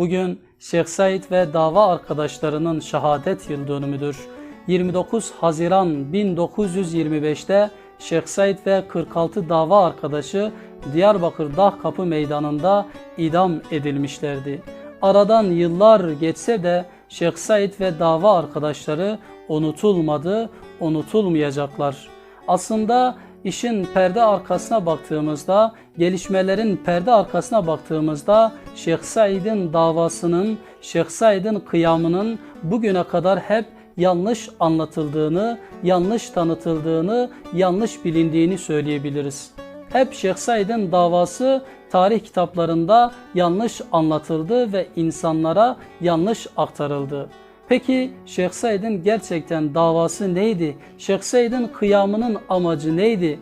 Bugün Şeyh Said ve dava arkadaşlarının şehadet yıl dönümüdür. 29 Haziran 1925'te Şeyh Said ve 46 dava arkadaşı Diyarbakır Dağ Kapı Meydanı'nda idam edilmişlerdi. Aradan yıllar geçse de Şeyh Said ve dava arkadaşları unutulmadı, unutulmayacaklar. Aslında işin perde arkasına baktığımızda, gelişmelerin perde arkasına baktığımızda Şeyh Said'in davasının, Şeyh Said'in kıyamının bugüne kadar hep yanlış anlatıldığını, yanlış tanıtıldığını, yanlış bilindiğini söyleyebiliriz. Hep Şeyh Said'in davası tarih kitaplarında yanlış anlatıldı ve insanlara yanlış aktarıldı. Peki Şeyh Said'in gerçekten davası neydi? Şeyh Said'in kıyamının amacı neydi?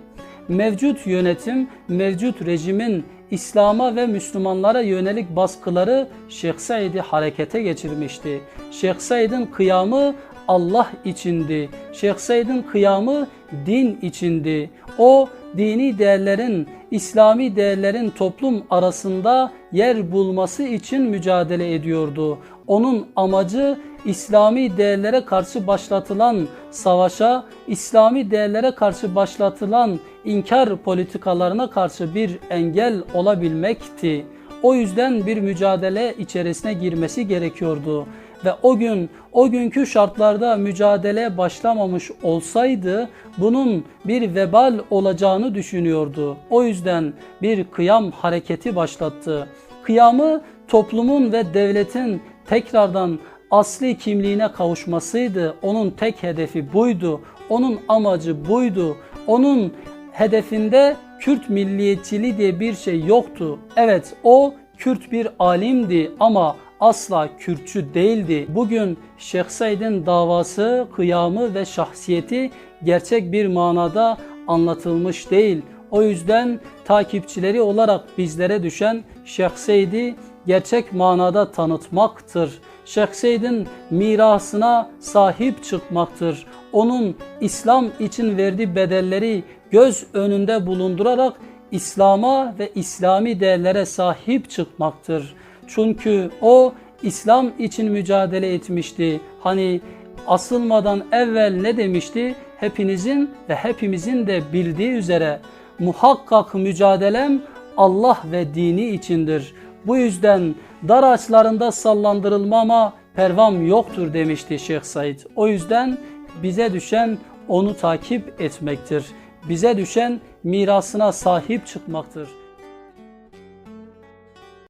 Mevcut yönetim, mevcut rejimin İslam'a ve Müslümanlara yönelik baskıları Şeyh Said'i harekete geçirmişti. Şeyh Said'in kıyamı Allah içindi. Şeyh Said'in kıyamı din içindi. O dini değerlerin, İslami değerlerin toplum arasında yer bulması için mücadele ediyordu. Onun amacı İslami değerlere karşı başlatılan savaşa, İslami değerlere karşı başlatılan inkar politikalarına karşı bir engel olabilmekti. O yüzden bir mücadele içerisine girmesi gerekiyordu ve o gün o günkü şartlarda mücadele başlamamış olsaydı bunun bir vebal olacağını düşünüyordu. O yüzden bir kıyam hareketi başlattı. Kıyamı toplumun ve devletin tekrardan asli kimliğine kavuşmasıydı. Onun tek hedefi buydu. Onun amacı buydu. Onun hedefinde Kürt milliyetçiliği diye bir şey yoktu. Evet o Kürt bir alimdi ama asla Kürtçü değildi. Bugün Şeyh Said'in davası, kıyamı ve şahsiyeti gerçek bir manada anlatılmış değil. O yüzden takipçileri olarak bizlere düşen Şeyh Said'i gerçek manada tanıtmaktır. Şeyh Said'in mirasına sahip çıkmaktır. Onun İslam için verdiği bedelleri göz önünde bulundurarak İslam'a ve İslami değerlere sahip çıkmaktır. Çünkü o İslam için mücadele etmişti. Hani asılmadan evvel ne demişti? Hepinizin ve hepimizin de bildiği üzere muhakkak mücadelem Allah ve dini içindir. Bu yüzden dar ağaçlarında sallandırılmama pervam yoktur demişti Şeyh Said. O yüzden bize düşen onu takip etmektir. Bize düşen mirasına sahip çıkmaktır.